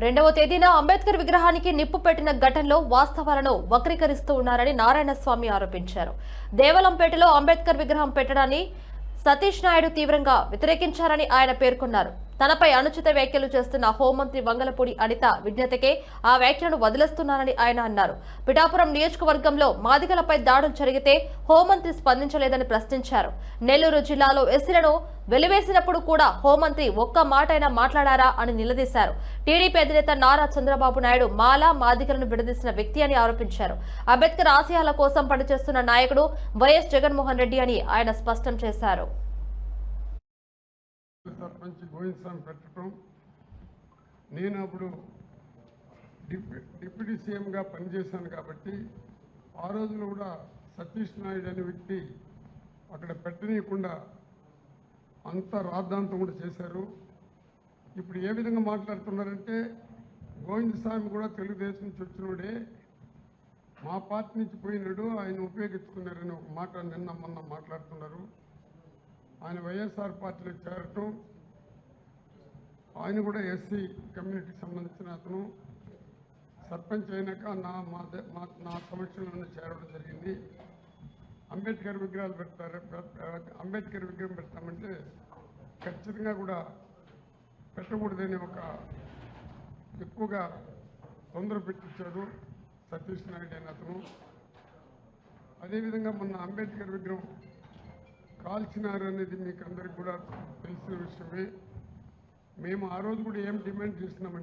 రెండవ తేదీన అంబేద్కర్ విగ్రహానికి నిప్పు పెట్టిన ఘటనలో వాస్తవాలను వక్రీకరిస్తూ ఉన్నారని నారాయణస్వామి ఆరోపించారు. దేవలంపేటలో అంబేద్కర్ విగ్రహం పెట్టడాన్ని సతీష్ నాయుడు తీవ్రంగా వ్యతిరేకించారని ఆయన పేర్కొన్నారు. తనపై అనుచిత వ్యాఖ్యలు చేస్తున్న హోంమంత్రి వంగలపూడి అనిత విజ్ఞతకే ఆ వ్యాఖ్యలను వదిలేస్తున్నారని ఆయన అన్నారు. పిఠాపురం నియోజకవర్గంలో మాదిగలపై దాడులు జరిగితే హోంమంత్రి స్పందించలేదని ప్రశ్నించారు. నెల్లూరు జిల్లాలో ఎస్సీలను వెలివేసినప్పుడు కూడా హోంమంత్రి ఒక్క మాటైనా మాట్లాడారా అని నిలదీశారు. టీడీపీ అధినేత నారా చంద్రబాబు నాయుడు మాలా మాదికలను విడదీసిన వ్యక్తి అని ఆరోపించారు. అంబేద్కర్ ఆశయాల కోసం పనిచేస్తున్న నాయకుడు వైఎస్ జగన్మోహన్ రెడ్డి అని ఆయన స్పష్టం చేశారు. మంచి గోవింద్ స్వామి పెట్టడం నేను అప్పుడు డిప్యూ డిప్యూటీ సీఎంగా పనిచేశాను కాబట్టి ఆ రోజున కూడా సతీష్ నాయుడు అనే వ్యక్తి అక్కడ పెట్టనీయకుండా అంత రాద్ధాంతం కూడా చేశారు. ఇప్పుడు ఏ విధంగా మాట్లాడుతున్నారంటే గోవింద స్వామి కూడా తెలుగుదేశం నుంచి వచ్చినోడే మా పార్టీ నుంచి పోయినాడు ఆయన ఉపయోగించుకున్నారని ఒక మాట నిన్న మొన్న మాట్లాడుతున్నారు. ఆయన వైఎస్ఆర్ పార్టీలో చేరటం ఆయన కూడా ఎస్సీ కమ్యూనిటీకి సంబంధించిన అతను. సర్పంచ్ అయినాక నా మా నా సమక్షంలోనే చేరడం జరిగింది. అంబేద్కర్ విగ్రహాలు పెడతారు అంబేద్కర్ విగ్రహం పెడతామంటే ఖచ్చితంగా కూడా పెట్టకూడదని ఒక ఎక్కువగా తొందర పెట్టించాడు సతీష్ నాయుడు అయిన అతను. అదేవిధంగా మొన్న అంబేద్కర్ విగ్రహం కాల్చినారు అనేది మీకు అందరికి కూడా తెలిసిన విషయమే. మేము ఆ రోజు కూడా ఏం డిమాండ్ చేస్తున్నామంటే